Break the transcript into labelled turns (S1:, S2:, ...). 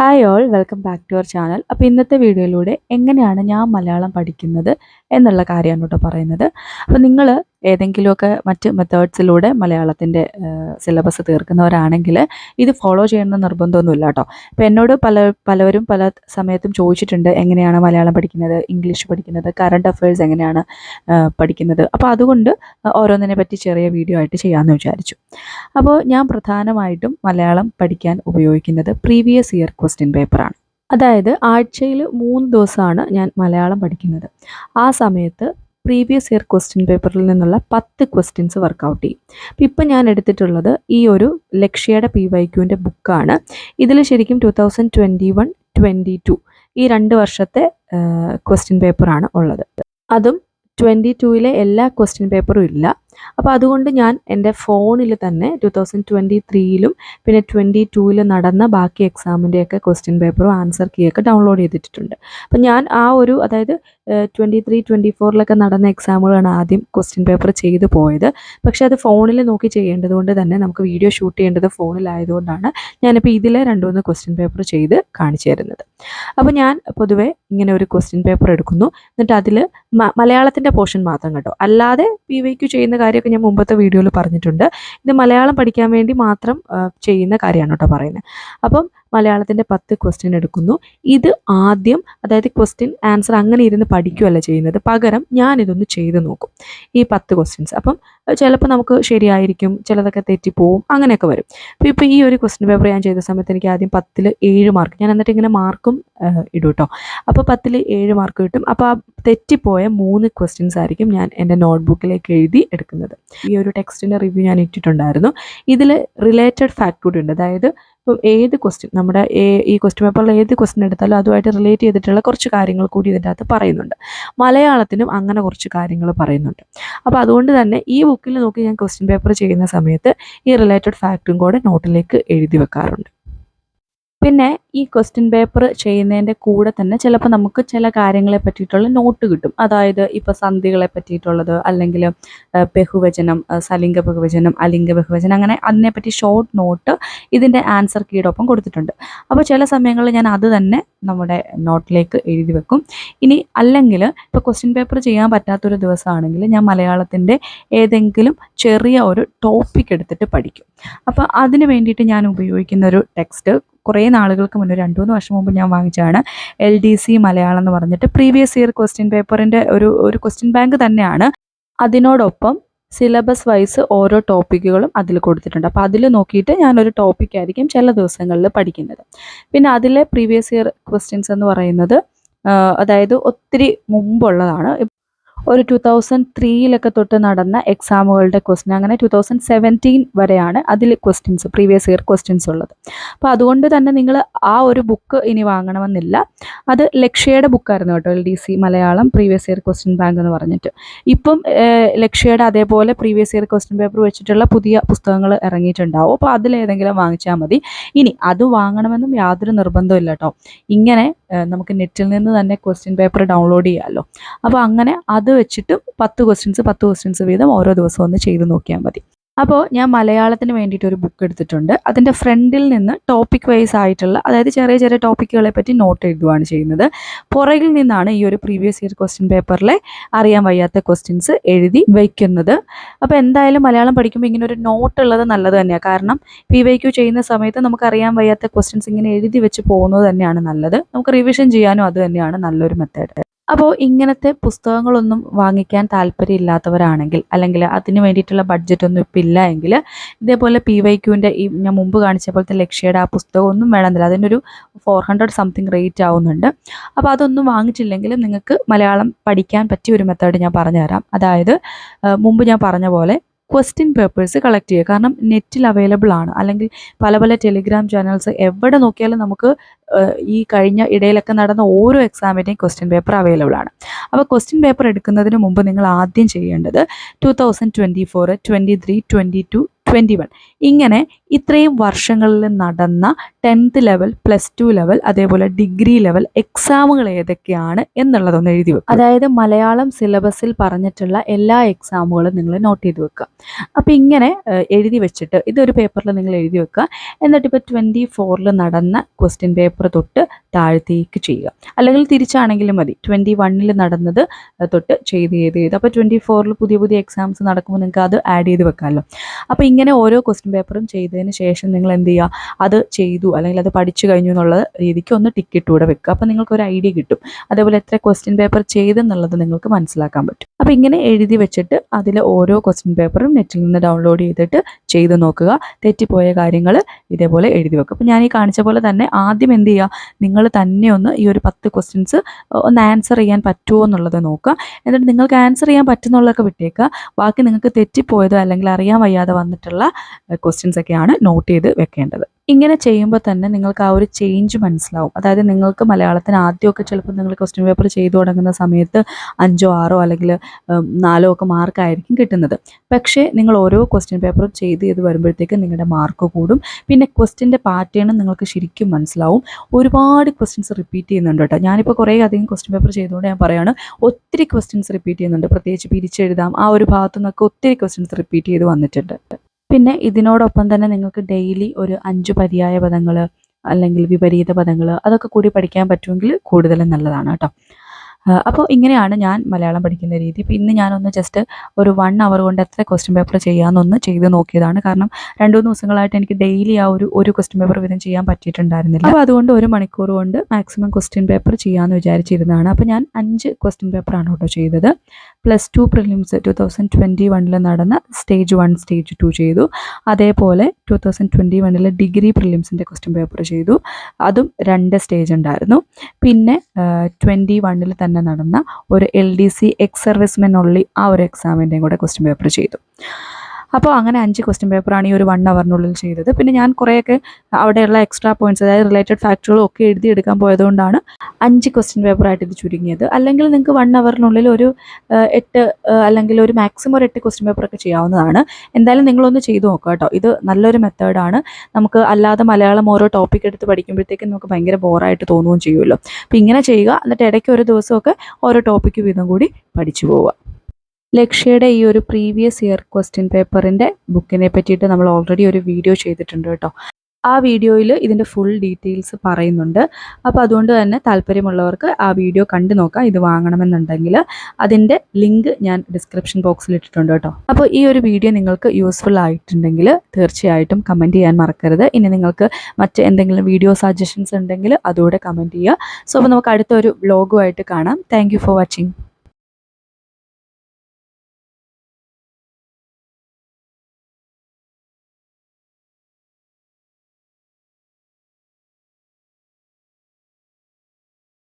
S1: Hi all welcome back to our channel അപ്പോൾ ഇന്നത്തെ വീഡിയോയിലൂടെ എങ്ങനെയാണ് ഞാൻ മലയാളം പഠിക്കുന്നത് എന്നുള്ള കാര്യമാണ് കേട്ടോ പറയുന്നത്. അപ്പോൾ നിങ്ങൾ ഏതെങ്കിലുമൊക്കെ മറ്റ് മെത്തേഡ്സിലൂടെ മലയാളത്തിന്റെ സിലബസ് തീർക്കുന്നവരാണെങ്കിൽ ഇത് ഫോളോ ചെയ്യണമെന്ന് നിർബന്ധമൊന്നുമില്ല കേട്ടോ. അപ്പോൾ എന്നോട് പല പലവരും പല സമയത്തും ചോദിച്ചിട്ടുണ്ട് എങ്ങനെയാണ് മലയാളം പഠിക്കുന്നത് ഇംഗ്ലീഷ് പഠിക്കുന്നത് കറണ്ട് അഫയേഴ്സ് എങ്ങനെയാണ് പഠിക്കുന്നത്. അപ്പോൾ അതുകൊണ്ട് ഓരോന്നിനെ പറ്റി ചെറിയ വീഡിയോ ആയിട്ട് ചെയ്യാമെന്ന് വിചാരിച്ചു. അപ്പോൾ ഞാൻ പ്രധാനമായിട്ടും മലയാളം പഠിക്കാൻ ഉപയോഗിക്കുന്നത് പ്രീവിയസ് ഇയർ ക്വസ്റ്റ്യൻ പേപ്പറാണ് അതായത് ആഴ്ചയിൽ മൂന്ന് ദിവസമാണ് ഞാൻ മലയാളം പഠിക്കുന്നത്. ആ സമയത്ത് പ്രീവിയസ് ഇയർ ക്വസ്റ്റ്യൻ പേപ്പറിൽ നിന്നുള്ള പത്ത് ക്വസ്റ്റ്യൻസ് വർക്കൗട്ട് ചെയ്യും. അപ്പം ഇപ്പം ഞാൻ എടുത്തിട്ടുള്ളത് ഈ ഒരു ലക്ഷ്യയുടെ പി വൈ ക്യൂവിന്റെ ബുക്കാണ് ഇതിൽ ശരിക്കും two thousand twenty one twenty two ഈ രണ്ട് വർഷത്തെ ക്വസ്റ്റ്യൻ പേപ്പറാണ് ഉള്ളത്. അതും ട്വന്റി ടൂവിലെ എല്ലാ ക്വസ്റ്റ്യൻ പേപ്പറും ഇല്ല. അപ്പോൾ അതുകൊണ്ട് ഞാൻ എന്റെ ഫോണിൽ തന്നെ ടു തൗസൻഡ് ട്വന്റി ത്രീയിലും പിന്നെ ട്വന്റി ടൂവിൽ നടന്ന ബാക്കി എക്സാമിന്റെയൊക്കെ ക്വസ്റ്റ്യൻ പേപ്പറും ആൻസർ കീയൊക്കെ ഡൗൺലോഡ് ചെയ്തിട്ടുണ്ട് അപ്പോൾ ഞാൻ ആ ഒരു അതായത് ട്വന്റി ത്രീ ട്വന്റി ഫോറിലൊക്കെ നടന്ന എക്സാമുകളാണ് ആദ്യം ക്വസ്റ്റ്യൻ പേപ്പർ ചെയ്തു പോയത്. പക്ഷേ അത് ഫോണിൽ നോക്കി ചെയ്യേണ്ടത് കൊണ്ട് തന്നെ നമുക്ക് വീഡിയോ ഷൂട്ട് ചെയ്യേണ്ടത് ഫോണിലായതുകൊണ്ടാണ് ഞാനിപ്പോൾ ഇതിലെ രണ്ട് മൂന്ന് ക്വസ്റ്റ്യൻ പേപ്പർ ചെയ്ത് കാണിച്ചു തരുന്നത്. അപ്പോൾ ഞാൻ പൊതുവേ ഇങ്ങനെ ഒരു ക്വസ്റ്റ്യൻ പേപ്പർ എടുക്കുന്നു. എന്നിട്ട് അതിൽ മലയാളത്തിന്റെ പോർഷൻ മാത്രം കേട്ടോ. അല്ലാതെ പി വൈക്ക് ചെയ്യുന്ന കാര്യമൊക്കെ ഞാൻ മുമ്പത്തെ വീഡിയോയിൽ പറഞ്ഞിട്ടുണ്ട്. ഇത് മലയാളം പഠിക്കാൻ വേണ്ടി മാത്രം ചെയ്യുന്ന കാര്യമാണ് കേട്ടോ പറയുന്നത്. അപ്പം മലയാളത്തിന്റെ പത്ത് ക്വസ്റ്റ്യൻ എടുക്കുന്നു. ഇത് ആദ്യം അതായത് ക്വസ്റ്റ്യൻ ആൻസർ അങ്ങനെ ഇരുന്ന് പഠിക്കുകയല്ല ചെയ്യുന്നത്. പകരം ഞാനിതൊന്ന് ചെയ്ത് നോക്കും. ഈ പത്ത് ക്വസ്റ്റ്യൻസ് അപ്പം ചിലപ്പോൾ നമുക്ക് ശരിയായിരിക്കും ചിലതൊക്കെ തെറ്റിപ്പോവും അങ്ങനെയൊക്കെ വരും. അപ്പോൾ ഇപ്പോൾ ഈ ഒരു ക്വസ്റ്റ്യൻ പേപ്പർ ഞാൻ ചെയ്ത സമയത്ത് എനിക്ക് ആദ്യം പത്തിൽ ഏഴ് മാർക്ക് ഞാൻ എന്നിട്ട് ഇങ്ങനെ മാർക്കും ഇടും കേട്ടോ അപ്പോൾ പത്തിൽ ഏഴ് മാർക്ക് കിട്ടും. അപ്പോൾ ആ തെറ്റിപ്പോയ മൂന്ന് ക്വസ്റ്റ്യൻസ് ആയിരിക്കും ഞാൻ എന്റെ നോട്ട്ബുക്കിലേക്ക് എഴുതി എടുക്കുന്നത്. ഈ ഒരു ടെക്സ്റ്റിന്റെ റിവ്യൂ ഞാൻ ഇട്ടിട്ടുണ്ടായിരുന്നു. ഇതിൽ റിലേറ്റഡ് ഫാക്ട് കൂടി ഉണ്ട്. അതായത് ഇപ്പം ഏത് ക്വസ്റ്റ്യൻ നമ്മുടെ ഈ ക്വസ്റ്റ്യൻ പേപ്പറിൽ ഏത് ക്വസ്റ്റ്യൻ എടുത്താലും അതുമായിട്ട് റിലേറ്റ് ചെയ്തിട്ടുള്ള കുറച്ച് കാര്യങ്ങൾ കൂടി ഇതിന്റെ അകത്ത് പറയുന്നുണ്ട്. മലയാളത്തിനും അങ്ങനെ കുറച്ച് കാര്യങ്ങൾ പറയുന്നുണ്ട്. അപ്പോൾ അതുകൊണ്ട് തന്നെ ഈ ബുക്കിൽ നോക്കി ഞാൻ ക്വസ്റ്റ്യൻ പേപ്പർ ചെയ്യുന്ന സമയത്ത് ഈ റിലേറ്റഡ് ഫാക്റ്റും കൂടെ നോട്ടിലേക്ക് എഴുതി വെക്കാറുണ്ട്. പിന്നെ ഈ ക്വസ്റ്റ്യൻ പേപ്പർ ചെയ്യുന്നതിന്റെ കൂടെ തന്നെ ചിലപ്പോൾ നമുക്ക് ചില കാര്യങ്ങളെ പറ്റിയിട്ടുള്ള നോട്ട് കിട്ടും. അതായത് ഇപ്പോൾ സന്ധികളെ പറ്റിയിട്ടുള്ളത് അല്ലെങ്കിൽ ബഹുവചനം സലിംഗ ബഹുവചനം അലിംഗ ബഹുവചനം അങ്ങനെ അതിനെപ്പറ്റി ഷോർട്ട് നോട്ട് ഇതിന്റെ ആൻസർ കീടൊപ്പം കൊടുത്തിട്ടുണ്ട്. അപ്പോൾ ചില സമയങ്ങളിൽ ഞാൻ അത് തന്നെ നമ്മുടെ നോട്ടിലേക്ക് എഴുതി വെക്കും. ഇനി അല്ലെങ്കിൽ ഇപ്പോൾ ക്വസ്റ്റ്യൻ പേപ്പർ ചെയ്യാൻ പറ്റാത്തൊരു ദിവസമാണെങ്കിൽ ഞാൻ മലയാളത്തിന്റെ ഏതെങ്കിലും ചെറിയ ഒരു ടോപ്പിക് എടുത്തിട്ട് പഠിക്കും. അപ്പോൾ അതിന് വേണ്ടിയിട്ട് ഞാൻ ഉപയോഗിക്കുന്ന ഒരു ടെക്സ്റ്റ് കുറേ നാളുകൾക്ക് മുന്നേ രണ്ട് മൂന്ന് വർഷം മുമ്പ് ഞാൻ വാങ്ങിച്ചതാണ്. എൽ ഡി സി മലയാളം എന്ന് പറഞ്ഞിട്ട് പ്രീവിയസ് ഇയർ ക്വസ്റ്റ്യൻ പേപ്പറിന്റെ ഒരു ഒരു ക്വസ്റ്റ്യൻ ബാങ്ക് തന്നെയാണ്. അതിനോടൊപ്പം സിലബസ് വൈസ് ഓരോ ടോപ്പിക്കുകളും അതിൽ കൊടുത്തിട്ടുണ്ട്. അപ്പോൾ അതിൽ നോക്കിയിട്ട് ഞാനൊരു ടോപ്പിക് ആയിരിക്കും ചില ദിവസങ്ങളിൽ പഠിക്കുന്നത്. പിന്നെ അതിലെ പ്രീവിയസ് ഇയർ ക്വസ്റ്റ്യൻസ് എന്ന് പറയുന്നത് അതായത് ഒത്തിരി മുമ്പുള്ളതാണ്. ഒരു ടു തൗസൻഡ് ത്രീയിലൊക്കെ തൊട്ട് നടന്ന എക്സാമുകളുടെ ക്വസ്റ്റ്യൻ അങ്ങനെ ടു തൗസൻഡ് സെവന്റീൻ വരെയാണ് അതിൽ ക്വസ്റ്റ്യൻസ് പ്രീവിയസ് ഇയർ ക്വസ്റ്റ്യൻസ് ഉള്ളത്. അപ്പോൾ അതുകൊണ്ട് തന്നെ നിങ്ങൾ ആ ഒരു ബുക്ക് ഇനി വാങ്ങണമെന്നില്ല. അത് ലക്ഷ്യയുടെ ബുക്കായിരുന്നു കേട്ടോ L D C Malayalam previous year question bank എന്ന് പറഞ്ഞിട്ട്. ഇപ്പം ലക്ഷ്യയുടെ അതേപോലെ പ്രീവിയസ് ഇയർ ക്വസ്റ്റ്യൻ പേപ്പർ വെച്ചിട്ടുള്ള പുതിയ പുസ്തകങ്ങൾ ഇറങ്ങിയിട്ടുണ്ടാവും. അപ്പോൾ അതിലേതെങ്കിലും വാങ്ങിച്ചാൽ മതി. ഇനി അത് വാങ്ങണമെന്നും യാതൊരു നിർബന്ധമില്ല കേട്ടോ. ഇങ്ങനെ നമുക്ക് നെറ്റിൽ നിന്ന് തന്നെ ക്വസ്റ്റ്യൻ പേപ്പർ ഡൗൺലോഡ് ചെയ്യാമല്ലോ അപ്പോൾ അങ്ങനെ അത് വെച്ചിട്ട് പത്ത് ക്വസ്റ്റ്യൻസ് പത്ത് ക്വസ്റ്റ്യൻസ് വീതം ഓരോ ദിവസവും ഒന്ന് ചെയ്ത് നോക്കിയാൽ മതി. അപ്പോൾ ഞാൻ മലയാളത്തിന് വേണ്ടിയിട്ട് ഒരു ബുക്ക് എടുത്തിട്ടുണ്ട്. അതിന്റെ ഫ്രണ്ടിൽ നിന്ന് ടോപ്പിക് വൈസ് ആയിട്ടുള്ള അതായത് ചെറിയ ചെറിയ ടോപ്പിക്കുകളെ പറ്റി നോട്ട് എഴുതുകയാണ് ചെയ്യുന്നത്. പുറകിൽ നിന്നാണ് ഈ ഒരു പ്രീവിയസ് ഇയർ ക്വസ്റ്റ്യൻ പേപ്പറിലെ അറിയാൻ വയ്യാത്ത ക്വസ്റ്റ്യൻസ് എഴുതി വയ്ക്കുന്നത്. അപ്പോൾ എന്തായാലും മലയാളം പഠിക്കുമ്പോൾ ഇങ്ങനെ ഒരു നോട്ട് ഉള്ളത് നല്ലത് തന്നെയാണ് കാരണം പി വൈ ക്യു ചെയ്യുന്ന സമയത്ത് നമുക്ക് അറിയാൻ വയ്യാത്ത ക്വസ്റ്റ്യൻസ് ഇങ്ങനെ എഴുതി വെച്ച് പോകുന്നത് തന്നെയാണ് നല്ലത്. നമുക്ക് റിവിഷൻ ചെയ്യാനും അത് തന്നെയാണ് നല്ലൊരു മെത്തേഡ് അപ്പോൾ ഇങ്ങനത്തെ പുസ്തകങ്ങളൊന്നും വാങ്ങിക്കാൻ താല്പര്യമില്ലാത്തവരാണെങ്കിൽ അല്ലെങ്കിൽ അതിന് വേണ്ടിയിട്ടുള്ള ബഡ്ജറ്റ് ഒന്നും ഇപ്പം ഇല്ല എങ്കിൽ ഇതേപോലെ പി വൈ ക്യൂവിന്റെ ഈ ഞാൻ മുമ്പ് കാണിച്ച പോലത്തെ ലക്ഷ്യയുടെ ആ പുസ്തകം ഒന്നും വേണമെന്നില്ല. അതിനൊരു ഫോർ ഹൺഡ്രഡ് സംതിങ് റേറ്റ് ആവുന്നുണ്ട്. അപ്പോൾ അതൊന്നും വാങ്ങിച്ചില്ലെങ്കിൽ നിങ്ങൾക്ക് മലയാളം പഠിക്കാൻ പറ്റിയ ഒരു മെത്തേഡ് ഞാൻ പറഞ്ഞുതരാം. അതായത് മുമ്പ് ഞാൻ പറഞ്ഞ പോലെ ക്വസ്റ്റ്യൻ പേപ്പേഴ്സ് കളക്ട് ചെയ്യുക. കാരണം നെറ്റിൽ അവൈലബിൾ ആണ്. അല്ലെങ്കിൽ പല പല ടെലിഗ്രാം ചാനൽസ് എവിടെ നോക്കിയാലും നമുക്ക് ഈ കഴിഞ്ഞ ഇടയിലൊക്കെ നടന്ന ഓരോ എക്സാമിന്റെയും ക്വസ്റ്റ്യൻ പേപ്പർ അവൈലബിൾ ആണ്. അപ്പോൾ ക്വസ്റ്റ്യൻ പേപ്പർ എടുക്കുന്നതിന് മുമ്പ് നിങ്ങൾ ആദ്യം ചെയ്യേണ്ടത് two thousand twenty four twenty three twenty two twenty one ഇങ്ങനെ ഇത്രയും വർഷങ്ങളിൽ നടന്ന tenth level plus two level അതേപോലെ ഡിഗ്രി ലെവൽ എക്സാമുകൾ ഏതൊക്കെയാണ് എന്നുള്ളതൊന്ന് എഴുതി വെക്കുക അതായത് മലയാളം സിലബസിൽ പറഞ്ഞിട്ടുള്ള എല്ലാ എക്സാമുകളും നിങ്ങൾ നോട്ട് ചെയ്ത് വെക്കുക അപ്പോൾ ഇങ്ങനെ എഴുതി വെച്ചിട്ട് ഇതൊരു പേപ്പറിൽ നിങ്ങൾ എഴുതി വെക്കുക എന്നിട്ട് ഇപ്പോൾ ട്വന്റി ഫോറിൽ നടന്ന ക്വസ്റ്റ്യൻ പേപ്പർ തൊട്ട് താഴത്തേക്ക് ചെയ്യുക. അല്ലെങ്കിൽ തിരിച്ചാണെങ്കിലും മതി. ട്വന്റി വണ്ണിൽ നടന്നത് തൊട്ട് ചെയ്ത് ചെയ്ത് ചെയ്ത്. അപ്പോൾ ട്വന്റി ഫോറിൽ പുതിയ പുതിയ എക്സാംസ് നടക്കുമ്പോൾ നിങ്ങൾക്ക് അത് ആഡ് ചെയ്ത് വെക്കാമല്ലോ അപ്പോൾ ഇങ്ങനെ ഓരോ ക്വസ്റ്റ്യൻ പേപ്പറും ചെയ്തതിന് ശേഷം നിങ്ങൾ എന്ത് ചെയ്യുക? അത് ചെയ്തു. അല്ലെങ്കിൽ അത് പഠിച്ചു കഴിഞ്ഞു എന്നുള്ള രീതിക്ക് ഒന്ന് ടിക്കറ്റ് കൂടെ വെക്കുക. അപ്പോൾ നിങ്ങൾക്ക് ഒരു ഐഡിയ കിട്ടും. അതേപോലെ എത്ര ക്വസ്റ്റ്യൻ പേപ്പർ ചെയ്തെന്നുള്ളത് നിങ്ങൾക്ക് മനസ്സിലാക്കാൻ പറ്റും. അപ്പോൾ ഇങ്ങനെ എഴുതി വെച്ചിട്ട് അതിൽ ഓരോ ക്വസ്റ്റ്യൻ പേപ്പറും നെറ്റിൽ നിന്ന് ഡൗൺലോഡ് ചെയ്തിട്ട് ചെയ്ത് നോക്കുക. തെറ്റിപ്പോയ കാര്യങ്ങൾ ഇതേപോലെ എഴുതി വെക്കുക. അപ്പോൾ ഞാൻ ഈ കാണിച്ച പോലെ തന്നെ ആദ്യം എന്ത് ചെയ്യുക? നിങ്ങൾ തന്നെ ഒന്ന് ഈ ഒരു പത്ത് ക്വസ്റ്റ്യൻസ് ഒന്ന് ആൻസർ ചെയ്യാൻ പറ്റുമോ എന്നുള്ളത് നോക്കുക. എന്നിട്ട് നിങ്ങൾക്ക് ആൻസർ ചെയ്യാൻ പറ്റുന്നുള്ളതൊക്കെ വിട്ടേക്കുക. ബാക്കി നിങ്ങൾക്ക് തെറ്റിപ്പോയതോ അല്ലെങ്കിൽ അറിയാൻ വയ്യാതെ വന്നിട്ടുള്ള ക്വസ്റ്റ്യൻസ് ഒക്കെയാണ് നോട്ട് ചെയ്ത് വെക്കേണ്ടത്. ഇങ്ങനെ ചെയ്യുമ്പോൾ തന്നെ നിങ്ങൾക്ക് ആ ഒരു ചേഞ്ച് മനസ്സിലാവും. അതായത് നിങ്ങൾക്ക് മലയാളത്തിന് ആദ്യമൊക്കെ ചിലപ്പോൾ നിങ്ങൾ ക്വസ്റ്റ്യൻ പേപ്പർ ചെയ്തു തുടങ്ങുന്ന സമയത്ത് അഞ്ചോ ആറോ അല്ലെങ്കിൽ നാലോ ഒക്കെ മാർക്കായിരിക്കും കിട്ടുന്നത്. പക്ഷേ നിങ്ങൾ ഓരോ ക്വസ്റ്റ്യൻ പേപ്പറും ചെയ്ത് ചെയ്ത് വരുമ്പോഴത്തേക്ക് നിങ്ങളുടെ മാർക്ക് കൂടും. പിന്നെ ക്വസ്റ്റ്യന്റെ പാറ്റേണും നിങ്ങൾക്ക് ശരിക്കും മനസ്സിലാവും. ഒരുപാട് ക്വസ്റ്റ്യൻസ് റിപ്പീറ്റ് ചെയ്യുന്നുണ്ട് കേട്ടോ. ഞാനിപ്പോൾ കുറേ അധികം ക്വസ്റ്റ്യൻ പേപ്പർ ചെയ്തുകൊണ്ട് ഞാൻ പറയുകയാണ് ഒത്തിരി ക്വസ്റ്റ്യൻസ് റിപ്പീറ്റ് ചെയ്യുന്നുണ്ട്. പ്രത്യേകിച്ച് പിരിച്ചെഴുതാം ആ ഒരു ഭാഗത്തു നിന്നൊക്കെ ഒത്തിരി ക്വസ്റ്റ്യൻസ് റിപ്പീറ്റ് ചെയ്ത് വന്നിട്ടുണ്ട്. പിന്നെ ഇതിനോടൊപ്പം തന്നെ നിങ്ങൾക്ക് ഡെയിലി ഒരു അഞ്ച് പര്യായ പദങ്ങൾ അല്ലെങ്കിൽ വിപരീത പദങ്ങൾ അതൊക്കെ കൂടി പഠിക്കാൻ പറ്റുമെങ്കിൽ കൂടുതലും നല്ലതാണ് കേട്ടോ. അപ്പോൾ ഇങ്ങനെയാണ് ഞാൻ മലയാളം പഠിക്കുന്ന രീതി. ഇപ്പോൾ ഇന്ന് ഞാനൊന്ന് ജസ്റ്റ് ഒരു വൺ അവർ കൊണ്ട് എത്ര ക്വസ്റ്റ്യൻ പേപ്പർ ചെയ്യാമെന്നൊന്ന് ചെയ്ത് നോക്കിയതാണ്. കാരണം രണ്ട് മൂന്ന് ദിവസങ്ങളായിട്ട് എനിക്ക് ഡെയിലി ആ ഒരു ഒരു ക്വസ്റ്റ്യൻ പേപ്പർ വീതം ചെയ്യാൻ പറ്റിയിട്ടുണ്ടായിരുന്നില്ല. അപ്പോൾ അതുകൊണ്ട് ഒരു മണിക്കൂർ കൊണ്ട് മാക്സിമം ക്വസ്റ്റ്യൻ പേപ്പർ ചെയ്യാമെന്ന് വിചാരിച്ചിരുന്നതാണ്. അപ്പോൾ ഞാൻ അഞ്ച് ക്വസ്റ്റ്യൻ പേപ്പറാണ് കേട്ടോ ചെയ്തത്. Plus two prelims two thousand twenty വണ്ണിൽ നടന്ന സ്റ്റേജ് വൺ സ്റ്റേജ് ടു ചെയ്തു. അതേപോലെ ടു തൗസൻഡ് ട്വന്റി വണ്ണിൽ ഡിഗ്രി പ്രിലിംസിന്റെ ക്വസ്റ്റ്യൻ പേപ്പർ ചെയ്തു. അതും രണ്ട് സ്റ്റേജ് ഉണ്ടായിരുന്നു. പിന്നെ ട്വന്റി വണ്ണിൽ തന്നെ നടന്ന ഒരു L D C ex servicemen ഉള്ളി ആ ഒരു എക്സാമിന്റെയും കൂടെ ക്വസ്റ്റ്യൻ പേപ്പർ ചെയ്തു. അപ്പോൾ അങ്ങനെ അഞ്ച് ക്വസ്റ്റ്യൻ പേപ്പറാണ് ഈ ഒരു വൺ അവറിനുള്ളിൽ ചെയ്തത്. പിന്നെ ഞാൻ കുറേയൊക്കെ അവിടെയുള്ള എക്സ്ട്രാ പോയിന്റ്സ് അതായത് റിലേറ്റഡ് ഫാക്ടുകളും ഒക്കെ എഴുതിയെടുക്കാൻ പോയതുകൊണ്ടാണ് അഞ്ച് ക്വസ്റ്റ്യൻ പേപ്പറായിട്ട് ഇത് ചുരുങ്ങിയത്. അല്ലെങ്കിൽ നിങ്ങൾക്ക് വൺ അവറിനുള്ളിൽ ഒരു എട്ട് അല്ലെങ്കിൽ ഒരു മാക്സിമം ഒരു എട്ട് ക്വസ്റ്റ്യൻ പേപ്പറൊക്കെ ചെയ്യാവുന്നതാണ്. എന്തായാലും നിങ്ങളൊന്ന് ചെയ്തു നോക്കുക കേട്ടോ. ഇത് നല്ലൊരു മെത്തേഡാണ് നമുക്ക് അല്ലാതെ മലയാളം ഓരോ ടോപ്പിക് എടുത്ത് പഠിക്കുമ്പോഴത്തേക്കും നമുക്ക് ഭയങ്കര ബോറായിട്ട് തോന്നുകയും ചെയ്യുമല്ലോ. അപ്പോൾ ഇങ്ങനെ ചെയ്യുക. എന്നിട്ട് ഇടയ്ക്ക് ഒരു ദിവസമൊക്കെ ഓരോ ടോപ്പിക്ക് വീതം കൂടി പഠിച്ചു പോവുക. ലക്ഷ്യയുടെ ഈ ഒരു പ്രീവിയസ് ഇയർ ക്വസ്റ്റ്യൻ പേപ്പറിന്റെ ബുക്കിനെ പറ്റിയിട്ട് നമ്മൾ ഓൾറെഡി ഒരു വീഡിയോ ചെയ്തിട്ടുണ്ട് കേട്ടോ. ആ വീഡിയോയിൽ ഇതിന്റെ ഫുൾ ഡീറ്റെയിൽസ് പറയുന്നുണ്ട്. അപ്പോൾ അതുകൊണ്ട് തന്നെ താല്പര്യമുള്ളവർക്ക് ആ വീഡിയോ കണ്ടു നോക്കാം ഇത് വാങ്ങണമെന്നുണ്ടെങ്കിൽ. അതിന്റെ ലിങ്ക് ഞാൻ ഡിസ്ക്രിപ്ഷൻ ബോക്സിൽ ഇട്ടിട്ടുണ്ട് കേട്ടോ. അപ്പോൾ ഈ ഒരു വീഡിയോ നിങ്ങൾക്ക് യൂസ്ഫുൾ ആയിട്ടുണ്ടെങ്കിൽ തീർച്ചയായിട്ടും കമന്റ് ചെയ്യാൻ മറക്കരുത്. ഇനി നിങ്ങൾക്ക് മറ്റ് എന്തെങ്കിലും വീഡിയോ സജഷൻസ് ഉണ്ടെങ്കിൽ അതുകൂടെ കമന്റ് ചെയ്യുക. സോ അപ്പോൾ നമുക്ക് അടുത്ത അടുത്തൊരു വ്ലോഗുമായിട്ട് കാണാം. Thank for watching